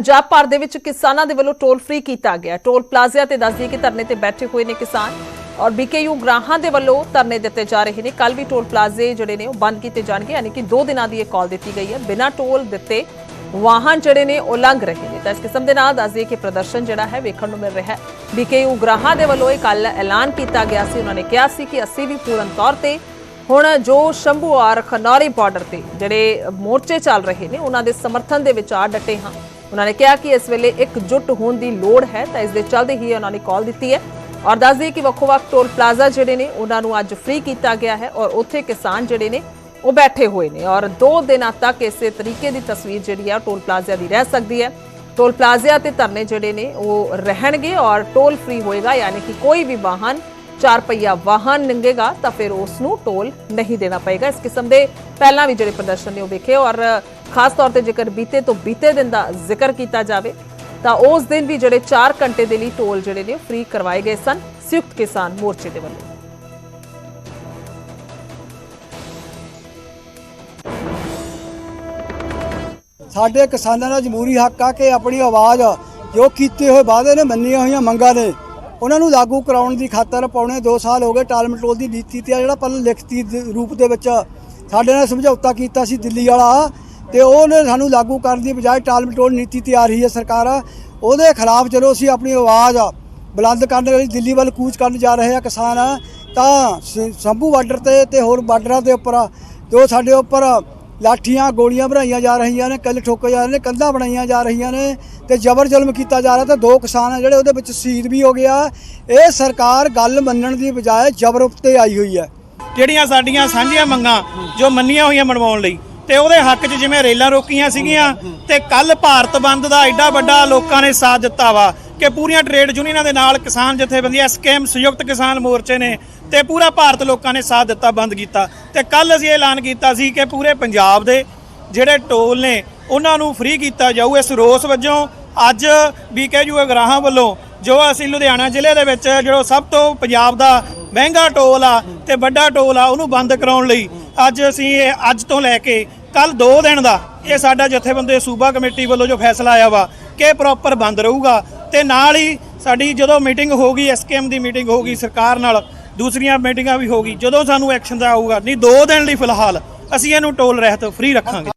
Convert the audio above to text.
ਪੰਜਾਬ ਭਰ ਦੇ ਵਿੱਚ ਕਿਸਾਨਾਂ ਦੇ ਵੱਲੋਂ ਟੋਲ ਫ੍ਰੀ ਕੀਤਾ ਗਿਆ। ਟੋਲ ਪਲਾਜ਼ਾ ਤੇ ਦੱਸਦੀ ਕਿ ਧਰਨੇ ਤੇ ਬੈਠੇ ਹੋਏ ਨੇ ਕਿਸਾਨ ਔਰ ਬੀਕੇਯੂ ਗ੍ਰਾਹਾਂ ਦੇ ਵੱਲੋਂ ਧਰਨੇ ਦਿੱਤੇ ਜਾ ਰਹੇ ਨੇ। ਕੱਲ ਵੀ ਟੋਲ ਪਲਾਜ਼ੇ ਜਿਹੜੇ ਨੇ ਉਹ ਬੰਦ ਕੀਤੇ ਜਾਣਗੇ, ਯਾਨੀ ਕਿ 2 ਦਿਨਾਂ ਦੀ ਇਹ ਕਾਲ ਦਿੱਤੀ ਗਈ ਹੈ। ਬਿਨਾਂ ਟੋਲ ਦਿੱਤੇ ਵਾਹਨ ਜਿਹੜੇ ਨੇ ਉਹ ਲੰਘ ਰਹੇ ਨੇ। ਤਾਂ ਇਸ ਕਿਸਮ ਦੇ ਨਾਲ ਦੱਸਦੀ ਕਿ ਪ੍ਰਦਰਸ਼ਨ ਜਿਹੜਾ ਹੈ ਵੇਖਣ ਨੂੰ ਮਿਲ ਰਿਹਾ ਹੈ। ਬੀਕੇਯੂ ਗ੍ਰਾਹਾਂ ਦੇ ਵੱਲੋਂ ਇਹ ਕੱਲ ਐਲਾਨ ਕੀਤਾ ਗਿਆ ਸੀ। ਉਹਨਾਂ ਨੇ ਕਿਹਾ ਸੀ ਕਿ ਅਸੀਂ ਵੀ ਪੂਰਨ ਤੌਰ ਤੇ ਹੁਣ ਜੋ ਸ਼ੰਭੂ ਔਰ ਖਨੌਰੀ ਬਾਰਡਰ ਤੇ ਜਿਹੜੇ ਮੋਰਚੇ ਚੱਲ ਰਹੇ ਨੇ, ਉਹਨਾਂ ਦੇ ਸਮਰਥਨ ਦੇ ਵਿਚਾਰ ਡਟੇ ਹਾਂ। ਉਹਨਾਂ ਨੇ ਕਿਹਾ ਕਿ ਇਸ ਵੇਲੇ ਇਕਜੁੱਟ ਹੋਣ ਦੀ ਲੋੜ ਹੈ, ਤਾਂ ਇਸ ਦੇ ਚੱਲਦੇ ਹੀ ਉਹਨਾਂ ਨੇ ਕਾਲ ਦਿੱਤੀ ਹੈ। ਔਰ ਦੱਸ ਦਈਏ ਕਿ ਵੱਖੋ-ਵੱਖ ਟੋਲ ਪਲਾਜ਼ਾ ਜਿਹੜੇ ਨੇ, ਉਹਨਾਂ ਨੂੰ ਅੱਜ ਫ੍ਰੀ ਕੀਤਾ ਗਿਆ ਹੈ ਔਰ ਉੱਥੇ ਕਿਸਾਨ ਜਿਹੜੇ ਨੇ, ਉਹ ਬੈਠੇ ਹੋਏ ਨੇ। ਔਰ 2 ਦਿਨਾਂ ਤੱਕ ਇਸੇ ਤਰੀਕੇ ਦੀ ਤਸਵੀਰ ਜਿਹੜੀ ਆ, ਉਹ ਟੋਲ ਪਲਾਜ਼ਾ ਦੀ ਰਹਿ ਸਕਦੀ ਹੈ। ਟੋਲ ਪਲਾਜ਼ਾ ਤੇ ਧਰਨੇ ਜਿਹੜੇ ਨੇ, ਉਹ ਰਹਿਣਗੇ ਔਰ ਟੋਲ ਫ੍ਰੀ ਹੋਏਗਾ, ਯਾਨੀ ਕਿ ਕੋਈ ਵੀ ਵਾਹਨ, ਚਾਰ ਪਹੀਆ ਵਾਹਨ ਲੰਘੇਗਾ ਤਾਂ ਫਿਰ ਉਸ ਨੂੰ ਟੋਲ ਨਹੀਂ ਦੇਣਾ ਪਏਗਾ। ਇਸ ਕਿਸਮ ਦੇ ਪਹਿਲਾਂ ਵੀ ਜਿਹੜੇ ਪ੍ਰਦਰਸ਼ਨ ਨੇ ਉਹ ਵੇਖੇ ਔਰ ਖਾਸ ਤੌਰ ਤੇ ਜੇਕਰ ਬੀਤੇ ਤੋਂ ਬੀਤੇ ਦਿਨ ਦਾ ਜ਼ਿਕਰ ਕੀਤਾ ਜਾਵੇ, ਤਾਂ ਉਸ ਦਿਨ ਵੀ ਜਿਹੜੇ 4 ਘੰਟੇ ਦੇ ਲਈ ਟੋਲ ਜਿਹੜੇ ਨੇ ਫ੍ਰੀ ਕਰਵਾਏ ਗਏ ਸਨ, ਸੰਯੁਕਤ ਕਿਸਾਨ ਮੋਰਚੇ ਦੇ ਵੱਲੋਂ। ਸਾਡੇ ਕਿਸਾਨਾਂ ਦਾ ਜਮਹੂਰੀ ਹੱਕ ਆ ਕਿ ਆਪਣੀ ਆਵਾਜ਼ ਜੋ ਕੀਤੇ ਹੋਏ ਵਾਅਦੇ ਨੇ, ਮੰਨੀਆਂ ਹੋਈਆਂ ਮੰਗਾਂ ਨੇ, ਉਹਨਾਂ ਨੂੰ ਲਾਗੂ ਕਰਾਉਣ ਦੀ ਖਾਤਰ ਪੌਣੇ 2 ਸਾਲ ਹੋ ਗਏ ਟਾਲਮਟੋਲ ਦੀ ਨੀਤੀ ਤੇ ਜਿਹੜਾ ਪਹਿਲਾਂ ਲਿਖਤੀ ਰੂਪ ਦੇ ਵਿੱਚ ਸਾਡੇ ਨਾਲ ਸਮਝੌਤਾ ਕੀਤਾ ਸੀ ਦਿੱਲੀ ਵਾਲਾ ਤੇ ਉਹਨੇ ਸਾਨੂੰ ਲਾਗੂ ਕਰਨ ਦੀ ਬਜਾਏ ਟਾਲ ਮਟੋਲ ਨੀਤੀ ਤੇ ਆ ਰਹੀ ਹੈ ਸਰਕਾਰ। ਉਹਦੇ ਖਿਲਾਫ ਜਦੋਂ ਅਸੀਂ ਆਪਣੀ ਆਵਾਜ਼ ਬੁਲੰਦ ਕਰਨ ਲਈ ਦਿੱਲੀ ਵੱਲ ਕੂਚ ਕਰਨ ਜਾ ਰਹੇ ਆ ਕਿਸਾਨ, ਤਾਂ ਸ- ਸੰਭੂ ਬਾਰਡਰ ਤੇ ਤੇ ਹੋਰ ਬਾਰਡਰਾਂ ਦੇ ਉੱਪਰ ਜੋ ਸਾਡੇ ਉੱਪਰ ਲਾਠੀਆਂ ਗੋਲੀਆਂ ਬਣਾਈਆਂ ਜਾ ਰਹੀਆਂ ਨੇ ਕੱਲ ਠੋਕੇ ਜਾ ਰਹੇ ਨੇ, ਕੰਧਾਂ ਬਣਾਈਆਂ ਜਾ ਰਹੀਆਂ ਨੇ ਤੇ ਜ਼ਬਰ ਜ਼ੁਲਮ ਕੀਤਾ ਜਾ ਰਿਹਾ ਤੇ ਦੋ ਕਿਸਾਨ ਆ ਜਿਹੜੇ ਉਹਦੇ ਵਿੱਚ ਸ਼ਹੀਦ ਵੀ ਹੋ ਗਿਆ ਇਹ ਸਰਕਾਰ ਗੱਲ ਮੰਨਣ ਦੀ ਬਜਾਏ ਜ਼ਬਰ ਉੱਤੇ ਆਈ ਹੋਈ ਹੈ। ਜਿਹੜੀਆਂ ਸਾਡੀਆਂ ਸਾਂਝੀਆਂ ਮੰਗਾਂ ਜੋ ਮੰਨੀਆਂ ਹੋਈਆਂ ਮਨਵਾਉਣ ਲਈ? ਤੇ ਉਹਦੇ ਹੱਕ 'ਚ ਜਿਵੇਂ ਰੇਲਾਂ ਰੋਕੀਆਂ ਸੀਗੀਆਂ ਤੇ ਕੱਲ ਭਾਰਤ ਬੰਦ ਦਾ ਐਡਾ ਵੱਡਾ ਲੋਕਾਂ ਨੇ ਸਾਥ ਦਿੱਤਾ ਵਾ ਕਿ ਪੂਰੀਆਂ ਟ੍ਰੇਡ ਯੂਨੀਅਨਾਂ ਦੇ ਨਾਲ ਕਿਸਾਨ ਜਥੇਬੰਦੀਆਂ ਐਸਕੇਐਮ ਸੰਯੁਕਤ ਕਿਸਾਨ ਮੋਰਚੇ ਨੇ ਤੇ ਪੂਰਾ ਭਾਰਤ ਲੋਕਾਂ ਨੇ ਸਾਥ ਦਿੱਤਾ, ਬੰਦ ਕੀਤਾ। ਤੇ ਕੱਲ ਅਸੀਂ ਐਲਾਨ ਕੀਤਾ ਸੀ ਕਿ ਪੂਰੇ ਪੰਜਾਬ ਦੇ ਜਿਹੜੇ ਟੋਲ ਨੇ, ਉਹਨਾਂ ਨੂੰ ਫ੍ਰੀ ਕੀਤਾ ਜਾਊ। ਇਸ ਰੋਸ ਵਜੋਂ ਅੱਜ ਬੀਕੇਯੂ ਅਗਰਾਹਾਂ ਵੱਲੋਂ ਜੋ ਅਸੀਂ ਲੁਧਿਆਣਾ ਜ਼ਿਲ੍ਹੇ ਦੇ ਵਿੱਚ ਜਿਹੜਾ ਸਭ ਤੋਂ ਪੰਜਾਬ ਦਾ ਮਹਿੰਗਾ ਟੋਲ ਆ ਤੇ ਵੱਡਾ ਟੋਲ ਆ, ਉਹਨੂੰ ਬੰਦ ਕਰਾਉਣ ਲਈ ਅੱਜ ਅਸੀਂ ਅੱਜ ਤੋਂ ਲੈ ਕੇ ਕੱਲ 2 ਦਿਨ ਦਾ ਇਹ ਸਾਡਾ ਜਥੇਬੰਦੀ ਸੂਬਾ ਕਮੇਟੀ ਵੱਲੋਂ ਜੋ ਫੈਸਲਾ ਆਇਆ ਵਾ ਕਿ ਪ੍ਰੋਪਰ ਬੰਦ ਰਹੂਗਾ ਤੇ ਨਾਲ ਹੀ ਸਾਡੀ ਜਦੋਂ ਮੀਟਿੰਗ ਹੋਗੀ ਐਸਕੇਐਮ ਦੀ ਮੀਟਿੰਗ ਹੋਗੀ ਸਰਕਾਰ ਨਾਲ ਦੂਸਰੀਆਂ ਮੀਟਿੰਗਾਂ ਵੀ ਹੋਗੀ ਜਦੋਂ ਸਾਨੂੰ ਐਕਸ਼ਨ ਦਾ ਆਊਗਾ, ਨਹੀਂ 2 ਦਿਨ ਲਈ ਫਿਲਹਾਲ ਅਸੀਂ ਇਹਨੂੰ ਟੋਲ ਰਹਿਤ ਫ੍ਰੀ ਰੱਖਾਂਗੇ।